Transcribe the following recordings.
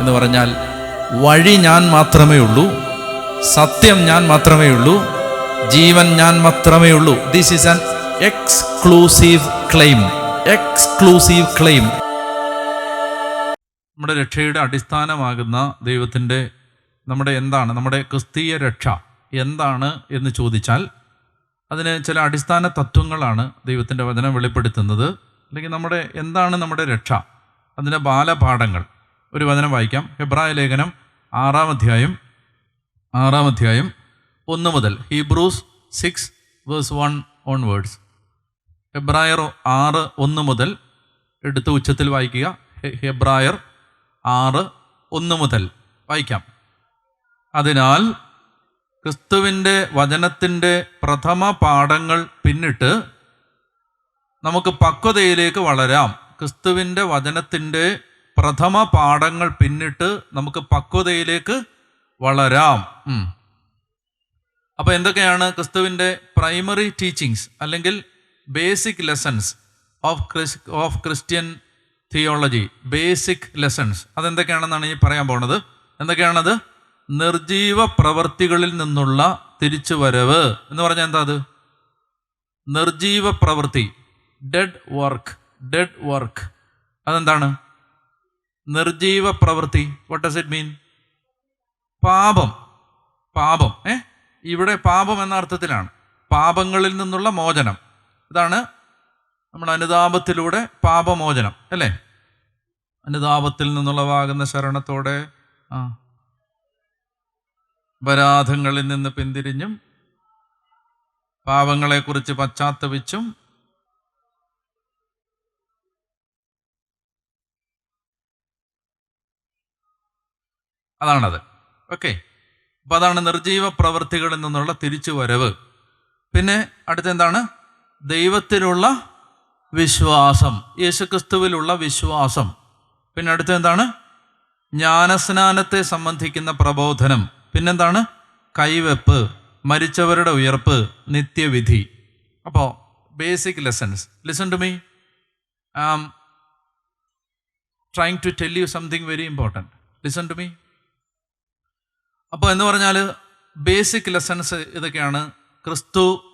എന്ന് പറഞ്ഞാൽ വഴി ഞാൻ മാത്രമേ ഉള്ളൂ സത്യം ഞാൻ മാത്രമേ ഉള്ളൂ ജീവൻ ഞാൻ മാത്രമേ ഉള്ളൂ. This is an exclusive claim exclusive claim നമ്മുടെ രക്ഷയുടെ അടിസ്ഥാനമാകുന്ന ദൈവത്തിന്റെ നമ്മുടെ എന്താണ്? നമ്മുടെ ക്രിസ്തീയ രക്ഷ എന്താണ് എന്ന് ചോദിച്ചാൽ അതിന് ചില അടിസ്ഥാന തത്വങ്ങളാണ് ദൈവത്തിന്റെ വചനം വെളിപ്പെടുത്തുന്നത്. അല്ലെങ്കിൽ നമ്മുടെ എന്താണ് നമ്മുടെ രക്ഷ? അതിന്റെ ബാലപാഠങ്ങൾ. ഒരു വചനം വായിക്കാം. ഹെബ്രായ ലേഖനം ആറാം അധ്യായം ആറാം അധ്യായം ഒന്ന് മുതൽ. Hebrews six verse one onwards ഹെബ്രായർ ആറ് ഒന്ന് മുതൽ എടുത്ത് ഉച്ചത്തിൽ വായിക്കുക. ഹെബ്രായർ ആറ് ഒന്ന് മുതൽ വായിക്കാം. അതിനാൽ ക്രിസ്തുവിന്റെ വചനത്തിന്റെ പ്രഥമ പാഠങ്ങൾ പിന്നിട്ട് നമുക്ക് പക്വതയിലേക്ക് വളരാം. ക്രിസ്തുവിന്റെ വചനത്തിന്റെ പ്രഥമ പാഠങ്ങൾ പിന്നിട്ട് നമുക്ക് പക്വതയിലേക്ക് വളരാം. അപ്പോൾ എന്തൊക്കെയാണ് ക്രിസ്തുവിന്റെ പ്രൈമറി ടീച്ചിങ്സ് അല്ലെങ്കിൽ basic lessons of Chris of Christian theology basic lessons? അതെന്തൊക്കെയാണെന്നാണ് ഈ പറയാൻ പോണത്? എന്തൊക്കെയാണത്? നിർജീവ പ്രവൃത്തികളിൽ നിന്നുള്ള തിരിച്ചുവരവ്. എന്ന് പറഞ്ഞാൽ എന്താ അത്? നിർജീവ പ്രവൃത്തി. ഡെഡ് വർക്ക് ഡെഡ് വർക്ക് അതെന്താണ്? നിർജീവ പ്രവൃത്തി. വട്ട് ഡസ് ഇറ്റ് മീൻ പാപം. പാപം. ഏ? ഇവിടെ പാപം എന്ന അർത്ഥത്തിലാണ്. പാപങ്ങളിൽ നിന്നുള്ള മോചനം. ഇതാണ് നമ്മൾ അനുതാപത്തിലൂടെ പാപമോചനം. അല്ലേ? അനുതാപത്തിൽ നിന്നുള്ളവാകുന്ന ശരണത്തോടെ ആ വരാധങ്ങളിൽ നിന്ന് പിന്തിരിഞ്ഞും പാപങ്ങളെക്കുറിച്ച് പശ്ചാത്തപിച്ചും അതാണത്. ഓക്കെ അപ്പം അതാണ് നിർജീവ പ്രവൃത്തികളിൽ നിന്നുള്ള തിരിച്ചു വരവ് പിന്നെ അടുത്തെന്താണ്? ദൈവത്തിലുള്ള വിശ്വാസം. യേശുക്രിസ്തുവിലുള്ള വിശ്വാസം. പിന്നെ അടുത്തെന്താണ്? ജ്ഞാനസ്നാനത്തെ സംബന്ധിക്കുന്ന പ്രബോധനം. പിന്നെന്താണ്? കൈവെപ്പ് മരിച്ചവരുടെ ഉയർപ്പ് നിത്യവിധി. അപ്പോൾ basic lessons listen to me I'm trying to tell you something very important listen to me അപ്പോൾ എന്ന് പറഞ്ഞാൽ ബേസിക് ലെസൺസ് ഇതൊക്കെയാണ്. ക്രിസ്തു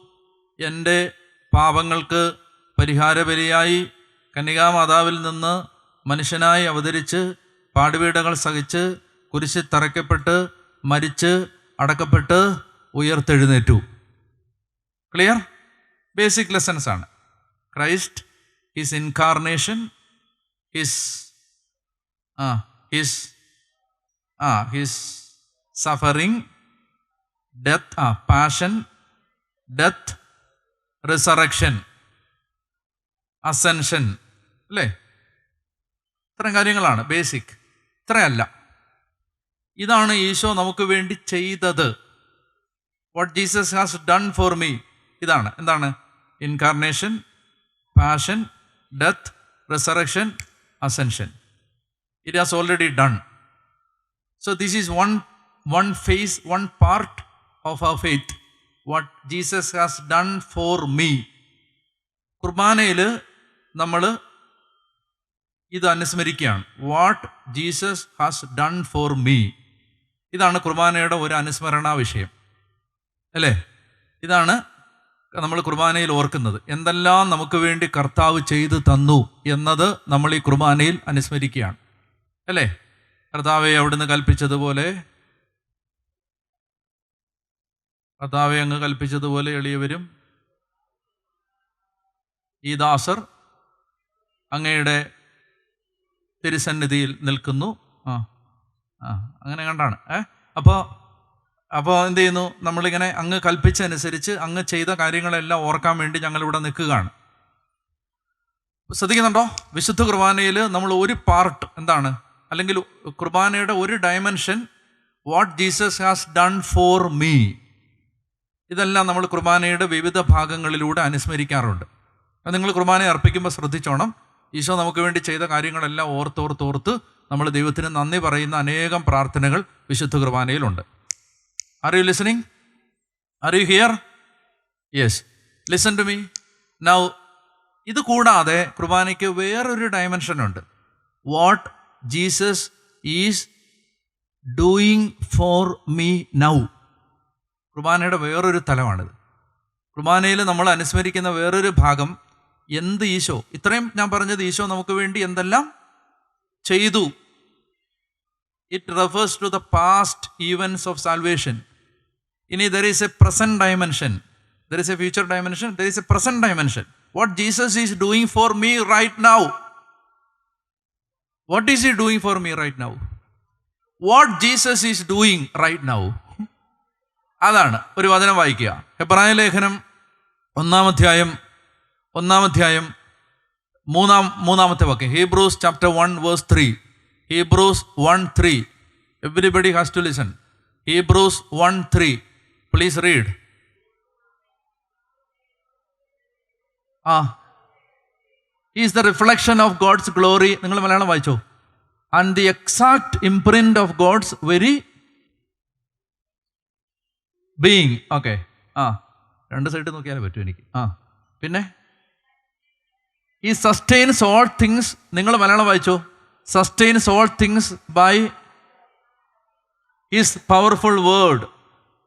എന്റെ പാപങ്ങൾക്ക് പരിഹാരബലിയായി കന്യകാമാതാവിൽ നിന്ന് മനുഷ്യനായി അവതരിച്ച് പാടുവീടകൾ സഹിച്ച് കുരിശി തറയ്ക്കപ്പെട്ട് മരിച്ച് അടക്കപ്പെട്ട് ഉയർത്തെഴുന്നേറ്റു. ക്ലിയർ ബേസിക് ലെസൺസ് ആണ്. Christ his incarnation his ah his ah his suffering death ah passion death resurrection ascension അല്ലേ? ഇത്തരം കാര്യങ്ങളാണ് ബേസിക് ഇത്രയല്ല. ഇതാണ് ഈശോ നമുക്ക് വേണ്ടി ചെയ്തത്. What Jesus has done for me ഇതാണ്. എന്താണ്? Incarnation passion death resurrection ascension it has already done so this is one one face one part of our faith. What Jesus has done for me. കുർബാനയിൽ നമ്മൾ ഇത് അനുസ്മരിക്കുകയാണ്. What Jesus has done for me ഇതാണ് കുർബാനയുടെ ഒരു അനുസ്മരണ വിഷയം. അല്ലേ? ഇതാണ് നമ്മൾ കുർബാനയിൽ ഓർക്കുന്നത്. എന്തെല്ലാം നമുക്ക് വേണ്ടി കർത്താവ് ചെയ്തു തന്നു എന്നത് നമ്മൾ ഈ കുർബാനയിൽ അനുസ്മരിക്കുകയാണ്. അല്ലേ? കർത്താവെ അവിടുന്ന് കൽപ്പിച്ചതുപോലെ കർത്താവെ അങ്ങ് കൽപ്പിച്ചതുപോലെ എളിയവരും ഈ ദാസർ അങ്ങയുടെ തിരുസന്നിധിയിൽ നിൽക്കുന്നു. ആ ആ അങ്ങനെ കണ്ടാണ്. ഏ അപ്പോൾ അപ്പോൾ എന്ത് ചെയ്യുന്നു? നമ്മളിങ്ങനെ അങ്ങ് കൽപ്പിച്ചനുസരിച്ച് അങ്ങ് ചെയ്ത കാര്യങ്ങളെല്ലാം ഓർക്കാൻ വേണ്ടി ഞങ്ങളിവിടെ നിൽക്കുകയാണ്. ശ്രദ്ധിക്കുന്നുണ്ടോ? വിശുദ്ധ കുർബാനയിൽ നമ്മൾ ഒരു പാർട്ട് എന്താണ്? അല്ലെങ്കിൽ കുർബാനയുടെ ഒരു dimension what Jesus has done for me ഇതെല്ലാം നമ്മൾ കുർബാനയുടെ വിവിധ ഭാഗങ്ങളിലൂടെ അനുസ്മരിക്കാറുണ്ട്. അത് നിങ്ങൾ കുർബാന അർപ്പിക്കുമ്പോൾ ശ്രദ്ധിച്ചോണം. ഈശോ നമുക്ക് വേണ്ടി ചെയ്ത കാര്യങ്ങളെല്ലാം ഓർത്തോർത്തോർത്ത് നമ്മൾ ദൈവത്തിന് നന്ദി പറയുന്ന അനേകം പ്രാർത്ഥനകൾ വിശുദ്ധ കുർബാനയിലുണ്ട്. Are you listening are you here yes listen to me now ഇത് കൂടാതെ കുർബാനയ്ക്ക് വേറൊരു ഡയമെൻഷൻ ഉണ്ട്. What Jesus is doing for me now കുർബാനയുടെ വേറൊരു തലമാണിത്. കുർബാനയിൽ നമ്മൾ അനുസ്മരിക്കുന്ന വേറൊരു ഭാഗം എന്ത് ഈശോ? ഇത്രയും ഞാൻ പറഞ്ഞത് ഈശോ നമുക്ക് വേണ്ടി എന്തെല്ലാം ചെയ്തു. It refers to the past events of salvation ഇനി there is a present dimension there is a future dimension there is a present dimension what Jesus is doing for me right now what is he doing for me right now what Jesus is doing right now അതാണ് ഒരു വചനം വായിക്കുക. ഹെബ്രായ ലേഖനം ഒന്നാം അധ്യായം ഒന്നാം അധ്യായം മൂന്നാം മൂന്നാമത്തെ വാക്യം. Hebrews chapter one verse three Hebrews one three everybody has to listen Hebrews one three please read ah is the reflection of God's glory നിങ്ങൾ മലയാളം വായിച്ചോ. And the exact imprint of God's very being okay ah. രണ്ട് side നോക്കിയാലേ പറ്റൂ എനിക്ക്. ആ. പിന്നെ? ഈ sustains all things നിങ്ങൾ മലയാളം വായിച്ചോ? Sustains all things by his powerful word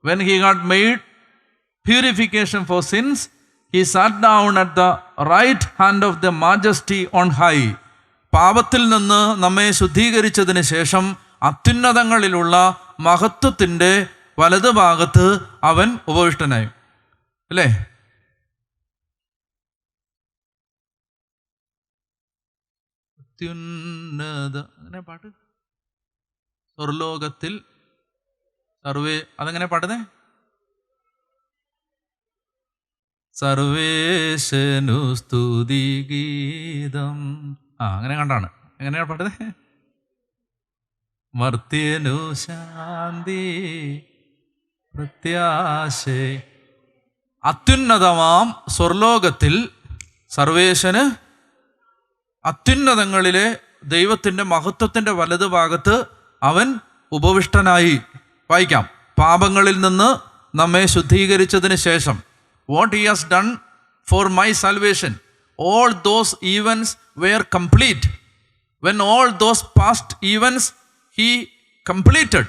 when he got made purification for sins he sat down at the right hand of the majesty on high പാപത്തിൽ നിന്ന് നമ്മെ ശുദ്ധീകരിച്ചതിന് ശേഷം അത്യുന്നതങ്ങളിലുള്ള മഹത്വത്തിന്റെ വലതുഭാഗത്ത് അവൻ ഉപവിഷ്ടനായി. അല്ലേ? അത്യുന്നത. അങ്ങനെ പാട്ട്? സ്വർലോകത്തിൽ സർവേ അതെങ്ങനെ പാടുന്നേ സർവേശനു സ്തുതി ഗീതം. ആ അങ്ങനെ കണ്ടാണ്. എങ്ങനെയാണ് പാടുന്നത് മർത്യനു ശാന്തി പ്രത്യാശ. അത്യുന്നതമാം സ്വർലോകത്തിൽ സർവേശന് അത്യുന്നതങ്ങളിലെ ദൈവത്തിന്റെ മഹത്വത്തിന്റെ വലതുഭാഗത്ത് അവൻ ഉപവിഷ്ടനായി. വായിക്കാം. പാപങ്ങളിൽ നിന്ന് നമ്മെ ശുദ്ധീകരിച്ചതിന് ശേഷം. What he has done for my salvation all those events were complete when all those past events he completed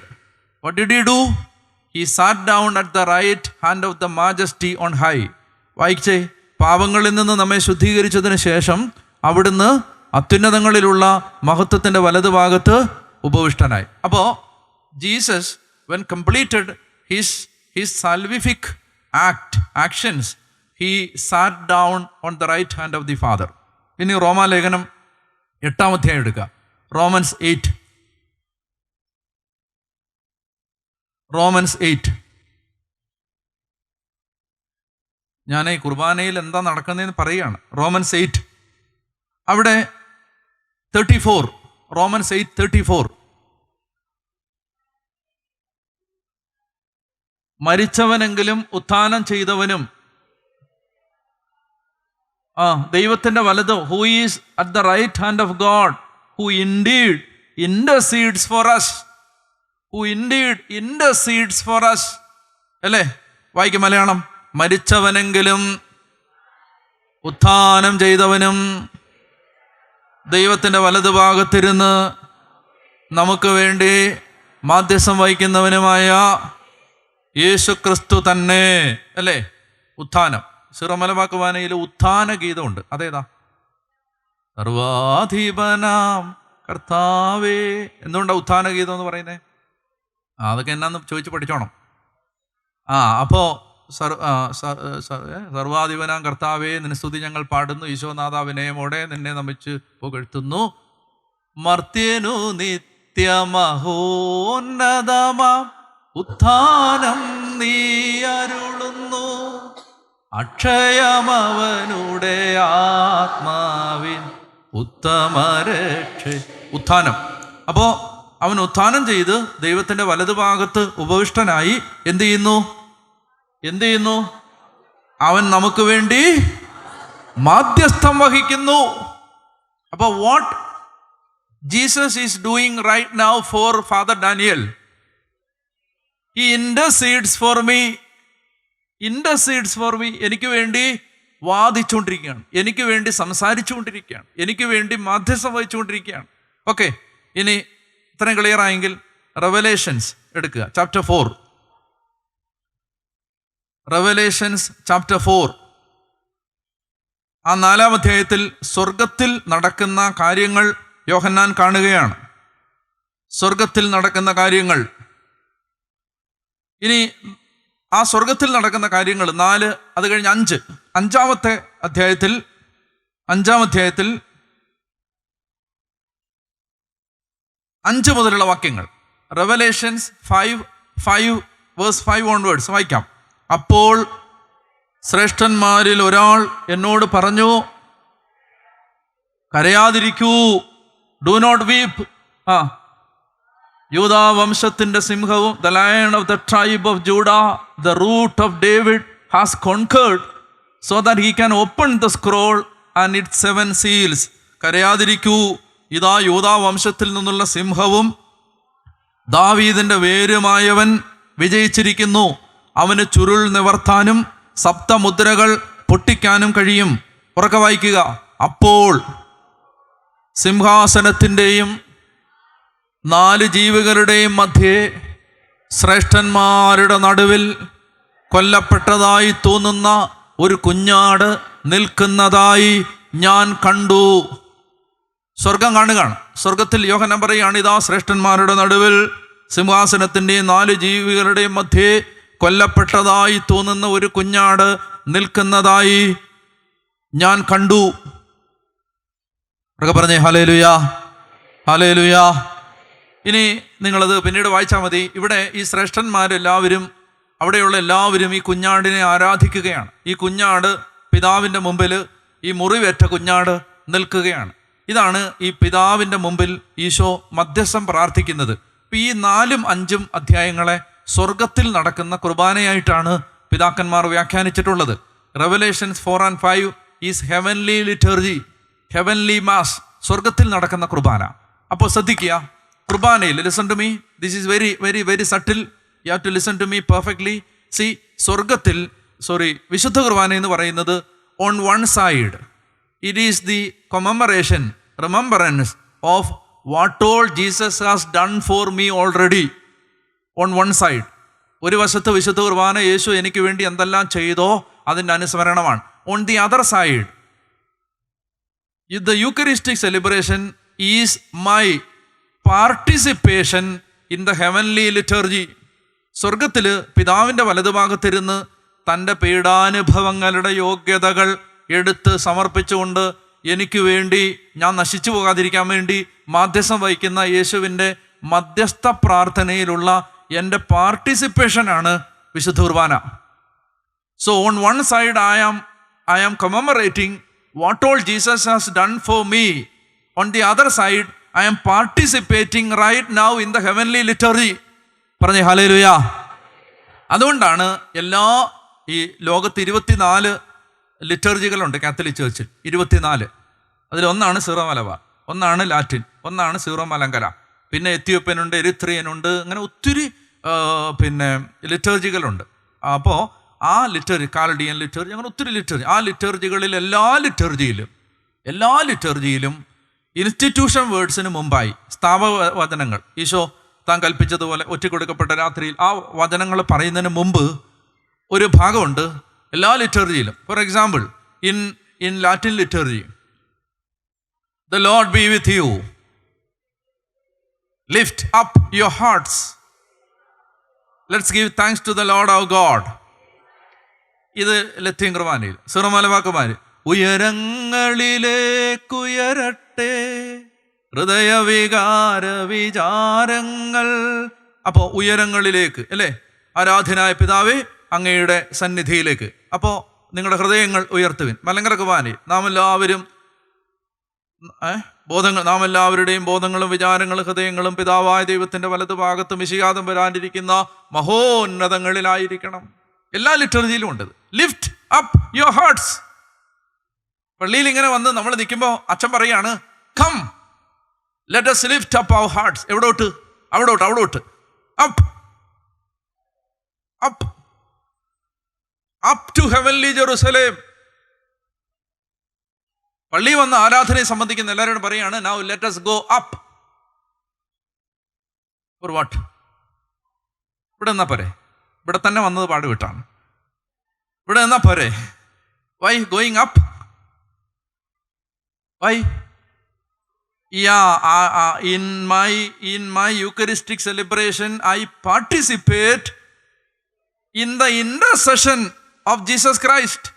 what did you do he sat down at the right hand of the majesty on high വായിച്ചേ പാപങ്ങളിൽ നിന്ന് നമ്മെ ശുദ്ധീകരിച്ചതിന് ശേഷം അവിടുന്ന് അത്യുന്നതങ്ങളിലുള്ള മഹത്വത്തിന്റെ വലതുഭാഗത്ത് ഉപവിഷ്ടനായി. അപ്പോൾ Jesus when completed his his salvific act actions he sat down on the right hand of the father ഇനി റോമാലേഖനം എട്ടാം അധ്യായം എടുക്കുക റോമൻസ് എയ്റ്റ് റോമൻസ് എയ്റ്റ്. ഞാൻ ഈ കുർബാനയിൽ എന്താ നടക്കുന്നതെന്ന് പറയുകയാണ്. Romans eight. അവിടെ thirty four Romans eight thirty four മരിച്ചവനെങ്കിലും ഉത്ഥാനം ചെയ്തവനും ആ ദൈവത്തിന്റെ വലത് who is at the right hand of God who indeed intercedes for us who indeed intercedes for us അല്ലേ? വായിക്കും മലയാളം. മരിച്ചവനെങ്കിലും ഉത്ഥാനം ചെയ്തവനും ദൈവത്തിന്റെ വലതുഭാഗത്തിരുന്ന് നമുക്ക് വേണ്ടി മാധ്യസം വഹിക്കുന്നവനുമായ യേശു ക്രിസ്തു തന്നെ. അല്ലേ? ഉത്ഥാനം. സിറമലമാക്കുവാനയിൽ ഉത്ഥാന ഗീതമുണ്ട്. അതേതാ? സർവാധിപനാം കർത്താവേ. എന്തുകൊണ്ടാണ് ഉത്ഥാന ഗീതം എന്ന് പറയുന്നത് അതൊക്കെ എന്നാന്ന് ചോദിച്ച് പഠിച്ചോണം. ആ അപ്പോൾ സർ സർവാധിപനാം കർത്താവേ സ്തുതി ഞങ്ങൾ പാടുന്നു. ഈശോനാഥ വിനയമോടെ നിന്നെ നമിച്ച് പുകഴ്ത്തുന്നു. മർത്യനു നിത്യമഹോന്നതമാം ഉത്ഥാനം നീ അരുളുന്നു. അക്ഷയമവനുടെ ആത്മാവിൻ ഉത്തമരക്ഷ ഉത്ഥാനം. അപ്പോ അവൻ ഉത്ഥാനം ചെയ്ത് ദൈവത്തിന്റെ വലതുഭാഗത്ത് ഉപവിഷ്ടനായി എന്ത് ചെയ്യുന്നു? എന്ത് ചെയ്യുന്നു? അവൻ നമുക്ക് വേണ്ടി മാധ്യസ്ഥം വഹിക്കുന്നു. അപ്പോൾ what Jesus is doing right now for father Daniel he intercedes for me intercedes for me എനിക്ക് വേണ്ടി വാദിച്ചുകൊണ്ടിരിക്കുകയാണ്. എനിക്ക് വേണ്ടി സംസാരിച്ചുകൊണ്ടിരിക്കുകയാണ്. എനിക്ക് വേണ്ടി മാധ്യസ്ഥം വഹിച്ചുകൊണ്ടിരിക്കുകയാണ്. ഓക്കെ ഇനി ഇത്രയും ക്ലിയർ ആയെങ്കിൽ റെവലേഷൻസ് എടുക്കുക. Chapter four Revelations chapter four ah നാലാം അധ്യായത്തിൽ സ്വർഗത്തിൽ നടക്കുന്ന കാര്യങ്ങൾ യോഹന്നാൻ കാണുകയാണ്. സ്വർഗത്തിൽ നടക്കുന്ന കാര്യങ്ങൾ. ഇനി ആ സ്വർഗത്തിൽ നടക്കുന്ന കാര്യങ്ങൾ നാല് അത് കഴിഞ്ഞ് അഞ്ച്. അഞ്ചാമത്തെ അധ്യായത്തിൽ അഞ്ചാം അധ്യായത്തിൽ അഞ്ച് മുതലുള്ള വാക്യങ്ങൾ. Revelations five five verse five onwards വായിക്കാം. അപ്പോൾ ശ്രേഷ്ഠന്മാരിൽ ഒരാൾ എന്നോട് പറഞ്ഞു കരയാതിരിക്കൂ ഡു നോട്ട് വീപ്പ് ആ. യൂതാ വംശത്തിന്റെ സിംഹവും the lion of the tribe of Judah the root of David has conquered so that he can open the scroll and it seven seals കരയാതിരിക്കൂ ഇതാ യൂതാ വംശത്തിൽ നിന്നുള്ള സിംഹവും ദാവീദിന്റെ വേരുമായവൻ വിജയിച്ചിരിക്കുന്നു. അവന് ചുരുൾ നിവർത്താനും സപ്തമുദ്രകൾ പൊട്ടിക്കാനും കഴിയും. ഉറക്കെ വായിക്കുക. അപ്പോൾ സിംഹാസനത്തിന്റെയും നാല് ജീവികളുടെയും മധ്യേ ശ്രേഷ്ഠന്മാരുടെ നടുവിൽ കൊല്ലപ്പെട്ടതായി തോന്നുന്ന ഒരു കുഞ്ഞാട് നിൽക്കുന്നതായി ഞാൻ കണ്ടു. സ്വർഗം കാണുകയാണ്. സ്വർഗത്തിൽ യോഹനം പറയുകയാണ് ഇതാ ശ്രേഷ്ഠന്മാരുടെ നടുവിൽ സിംഹാസനത്തിന്റെയും നാല് ജീവികളുടെയും മധ്യേ കൊല്ലപ്പെട്ടതായി തോന്നുന്ന ഒരു കുഞ്ഞാട് നിൽക്കുന്നതായി ഞാൻ കണ്ടു. ഒക്കെ പറഞ്ഞേ ഹലേ ലുയാ ഹലേ ലുയാ ഇനി നിങ്ങളത് പിന്നീട് വായിച്ചാൽ മതി. ഇവിടെ ഈ ശ്രേഷ്ഠന്മാരെല്ലാവരും അവിടെയുള്ള എല്ലാവരും ഈ കുഞ്ഞാടിനെ ആരാധിക്കുകയാണ്. ഈ കുഞ്ഞാട് പിതാവിന്റെ മുമ്പിൽ ഈ മുറിവേറ്റ കുഞ്ഞാട് നിൽക്കുകയാണ്. ഇതാണ് ഈ പിതാവിന്റെ മുമ്പിൽ ഈശോ മധ്യസ്ഥം പ്രാർത്ഥിക്കുന്നത്. ഈ നാലും അഞ്ചും അധ്യായങ്ങളെ സ്വർഗത്തിൽ നടക്കുന്ന കുർബാനയായിട്ടാണ് പിതാക്കന്മാർ വ്യാഖ്യാനിച്ചിട്ടുള്ളത്. Revelations four and five is heavenly liturgy heavenly mass സ്വർഗത്തിൽ നടക്കുന്ന കുർബാന. അപ്പോൾ ശ്രദ്ധിക്കുക കുർബാനയിൽ listen to me this is very very very subtle you have to listen to me perfectly see സ്വർഗത്തിൽ സോറി വിശുദ്ധ കുർബാന എന്ന് പറയുന്നത് on one side it is the commemoration remembrance of what all Jesus has done for me already on one side ഒരു വശത്ത് വിശുദ്ധ കുർബാന യേശു എനിക്ക് വേണ്ടി എന്തെല്ലാം ചെയ്തോ അതിന്റെ അനുസ്മരണമാണ്. On the other side the eucharistic celebration is my participation in the heavenly liturgy സ്വർഗത്തിൽ പിതാവിന്റെ വലതുഭാഗത്തിരുന്ന് തന്റെ പീഡാനുഭവങ്ങളുടെ യോഗ്യതകൾ എടുത്ത് സമർപ്പിച്ചുകൊണ്ട് എനിക്ക് വേണ്ടി ഞാൻ നശിച്ചു പോകാതിരിക്കാൻ വേണ്ടി മാധ്യസ്ഥം വഹിക്കുന്ന യേശുവിന്റെ മധ്യസ്ഥ പ്രാർത്ഥനയിലുള്ള എന്റെ പാർട്ടിസിപ്പേഷനാണ് വിശുദ്ധ കുർബാന. So on one side I am I am commemorating what all Jesus has done for me on the other side I am participating right now in the heavenly liturgy പറഞ്ഞേ ഹലേലുയാ അതുകൊണ്ടാണ് എല്ലാ ഈ ലോകത്ത് ഇരുപത്തിനാല് ലിറ്റർജികളുണ്ട് കാത്തലിക് ചേർച്ചിൽ ഇരുപത്തിനാല്. അതിലൊന്നാണ് zero Malabar ഒന്നാണ് Latin ഒന്നാണ് സീറോ മലങ്കര പിന്നെ എത്യോപ്യനുണ്ട് എരിത്രിയനുണ്ട് അങ്ങനെ ഒത്തിരി പിന്നെ ലിറ്റർജികളുണ്ട് അപ്പോൾ ആ ലിറ്റർജി കാലഡിയൻ ലിറ്റർജി അങ്ങനെ ഒത്തിരി ലിറ്റർജി ആ ലിറ്റർജികളിൽ എല്ലാ ലിറ്റർജിയിലും എല്ലാ ലിറ്റർജിയിലും ഇൻസ്റ്റിറ്റ്യൂഷൻ വേർഡ്സിന് മുമ്പായി സ്ഥാപ വചനങ്ങൾ. ഈശോ താൻ കൽപ്പിച്ചതുപോലെ ഒറ്റ കൊടുക്കപ്പെട്ട രാത്രിയിൽ ആ വചനങ്ങൾ പറയുന്നതിന് മുമ്പ് ഒരു ഭാഗമുണ്ട് എല്ലാ ലിറ്റർജിയിലും for example in in Latin liturgy the Lord be with you lift up your hearts let's give thanks to the Lord of God ഇത് ലത്തീൻ കുർബാനയിൽ സിറമലവാക്കുമാർ ഉയരങ്ങളിലേക്കുയരട്ടെ ഹൃദയവികാര വിചാരങ്ങൾ. അപ്പോൾ ഉയരങ്ങളിലേക്ക് അല്ലേ? ആരാധനായ പിതാവേ അങ്ങയുടെ സന്നിധിയിലേക്ക്. അപ്പോൾ നിങ്ങളുടെ ഹൃദയങ്ങൾ ഉയർത്തുവിൻ. മലങ്കര കുമാരി നാം എല്ലാവരും ബോധങ്ങൾ നാം എല്ലാവരുടെയും ബോധങ്ങളും വിചാരങ്ങളും ഹൃദയങ്ങളും പിതാവായ ദൈവത്തിന്റെ വലതു ഭാഗത്ത് മിശികാതം വരാനിരിക്കുന്ന മഹോന്നതങ്ങളിലായിരിക്കണം. എല്ലാ ലിറ്റർജിയിലും ഉണ്ട് ലിഫ്റ്റ് അപ്പ് യുവർ ഹാർട്ട്സ് പള്ളിയിൽ ഇങ്ങനെ വന്ന് നമ്മൾ നിൽക്കുമ്പോൾ അച്ഛൻ പറയാണ് come let us lift up our hearts എവിടോട്ട്? അവിടോട്ട് അവിടോട്ട്. Up up up to heavenly Jerusalem പള്ളി വന്ന് ആരാധനയെ സംബന്ധിക്കുന്ന എല്ലാവരോടും പറയാണ് now let us go up ഒരു വാട്ട് ഇവിടെ എന്നാ പോരെ? ഇവിടെ തന്നെ വന്നത് പാടുവിട്ടാണ്. ഇവിടെ എന്നാ പോരെ? Why going up why yeah uh, uh, in my in my eucharistic celebration i participate in the of Jesus Christ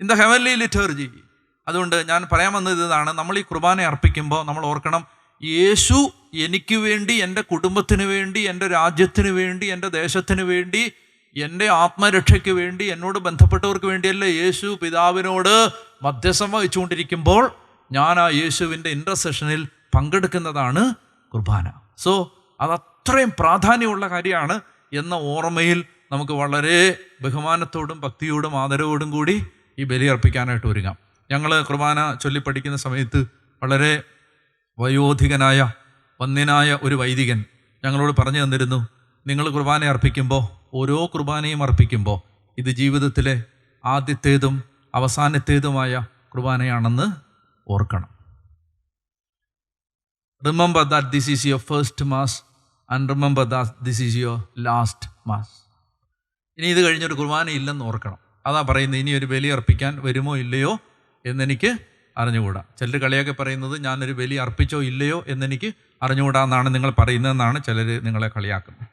in the heavenly liturgy അതുകൊണ്ട് ഞാൻ പറയാൻ വന്നത് ഇതാണ്. നമ്മൾ ഈ കുർബാന അർപ്പിക്കുമ്പോൾ നമ്മൾ ഓർക്കണം യേശു എനിക്ക് വേണ്ടി എന്റെ കുടുംബത്തിന് വേണ്ടി എന്റെ രാജ്യത്തിന് വേണ്ടി എന്റെ ദേശത്തിന് വേണ്ടി എന്റെ ആത്മരക്ഷയ്ക്ക് വേണ്ടി എന്നോട് ബന്ധപ്പെട്ടവർക്ക് വേണ്ടിയല്ല യേശു പിതാവിനോട് മധ്യസ്ഥം വഹിച്ചുകൊണ്ടിരിക്കുമ്പോൾ ഞാൻ ആ യേശുവിന്റെ ഇന്റർസെഷനിൽ പങ്കെടുക്കുന്നതാണ് കുർബാന. സോ അത് അത്രയും പ്രാധാന്യമുള്ള കാര്യമാണ് എന്ന ഓർമ്മയിൽ നമുക്ക് വളരെ ബഹുമാനത്തോടും ഭക്തിയോടും ആദരവോടും കൂടി ഈ ബലി അർപ്പിക്കാനായിട്ട് ഒരുങ്ങാം. ഞങ്ങൾ കുർബാന ചൊല്ലിപ്പഠിക്കുന്ന സമയത്ത് വളരെ വയോധികനായ വന്യനായ ഒരു വൈദികൻ ഞങ്ങളോട് പറഞ്ഞു തന്നിരുന്നു നിങ്ങൾ കുർബാന അർപ്പിക്കുമ്പോൾ ഓരോ കുർബാനയും അർപ്പിക്കുമ്പോൾ ഇത് ജീവിതത്തിലെ ആദ്യത്തേതും അവസാനത്തേതുമായ കുർബാനയാണെന്ന് ഓർക്കണം. Remember that this is your first mass and remember that this is your last mass ഇനി ഇത് കഴിഞ്ഞൊരു കുർബാന ഇല്ലെന്ന് ഓർക്കണം. അതാ പറയുന്നത് ഇനി ഒരു ബലി അർപ്പിക്കാൻ വരുമോ ഇല്ലയോ എന്നെനിക്ക് അറിഞ്ഞുകൂടാ. ചിലർ കളിയൊക്കെ പറയുന്നത് ഞാനൊരു ബലി അർപ്പിച്ചോ ഇല്ലയോ എന്നെനിക്ക് അറിഞ്ഞുകൂടാ എന്നാണ് നിങ്ങൾ പറയുന്നതെന്നാണ് ചിലർ നിങ്ങളെ കളിയാക്കുന്നത്.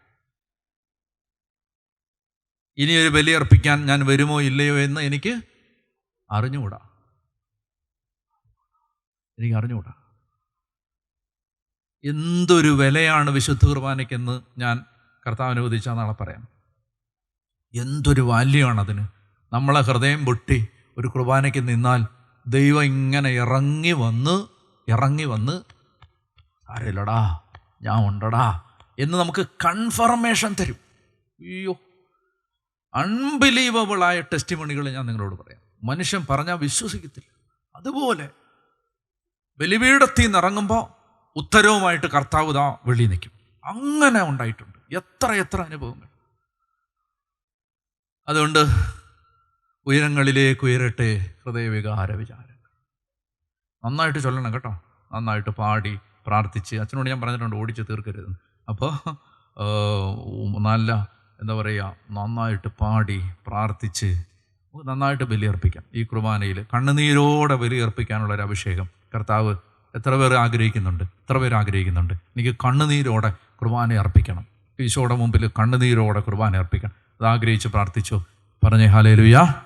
ഇനി ഒരു ബലി അർപ്പിക്കാൻ ഞാൻ വരുമോ ഇല്ലയോ എന്ന് എനിക്ക് അറിഞ്ഞുകൂടാ. എനിക്ക് അറിഞ്ഞുകൂടാ. എന്തൊരു വിലയാണ് വിശുദ്ധ കുർബാനയ്ക്കെന്ന് ഞാൻ കർത്താവിനെ ഉദിച്ചാൽ നാളെ പറയാം. എന്തൊരു വാല്യമാണ് അതിന് നമ്മളെ ഹൃദയം പൊട്ടി ഒരു കുർബാനയ്ക്ക് നിന്നാൽ ദൈവം ഇങ്ങനെ ഇറങ്ങി വന്ന് ഇറങ്ങി വന്ന് ആരല്ലടാ ഞാൻ ഉണ്ടടാ. എന്ന് നമുക്ക് കൺഫർമേഷൻ തരും. അയ്യോ. അൺബിലീവബിളായ ടെസ്റ്റ് മണികൾ ഞാൻ നിങ്ങളോട് പറയാം. മനുഷ്യൻ പറഞ്ഞാൽ വിശ്വസിക്കത്തില്ല. അതുപോലെ ബലിപീഠത്തിൽ നിന്ന് ഇറങ്ങുമ്പോൾ ഉത്തരവുമായിട്ട് കർത്താവ് ദാ വെളി നിൽക്കും. അങ്ങനെ ഉണ്ടായിട്ടുണ്ട്. എത്ര എത്ര അനുഭവങ്ങൾ. അതുകൊണ്ട് ഉയരങ്ങളിലേക്ക് ഉയരട്ടെ ഹൃദയവികാര വിചാരങ്ങൾ നന്നായിട്ട് ചൊല്ലണം കേട്ടോ. നന്നായിട്ട് പാടി പ്രാർത്ഥിച്ച്. അച്ഛനോട് ഞാൻ പറഞ്ഞിട്ടുണ്ട് ഓടിച്ച് തീർക്കരുത്. അപ്പോൾ നല്ല എന്താ പറയുക നന്നായിട്ട് പാടി പ്രാർത്ഥിച്ച് നന്നായിട്ട് ബലിയർപ്പിക്കാം. ഈ കുർബാനയിൽ കണ്ണുനീരോടെ ബലിയർപ്പിക്കാനുള്ള ഒരു അഭിഷേകം. കർത്താവ് എത്ര പേർ ആഗ്രഹിക്കുന്നുണ്ട്? എത്ര പേർ ആഗ്രഹിക്കുന്നുണ്ട്? എനിക്ക് കണ്ണുനീരോടെ കുർബാന അർപ്പിക്കണം. ഈശോയുടെ മുമ്പിൽ കണ്ണുനീരോടെ കുർബാന അർപ്പിക്കണം. ആഗ്രഹിച്ച് പ്രാർത്ഥിച്ചു. പറഞ്ഞേ ഹാലേ ലുയാ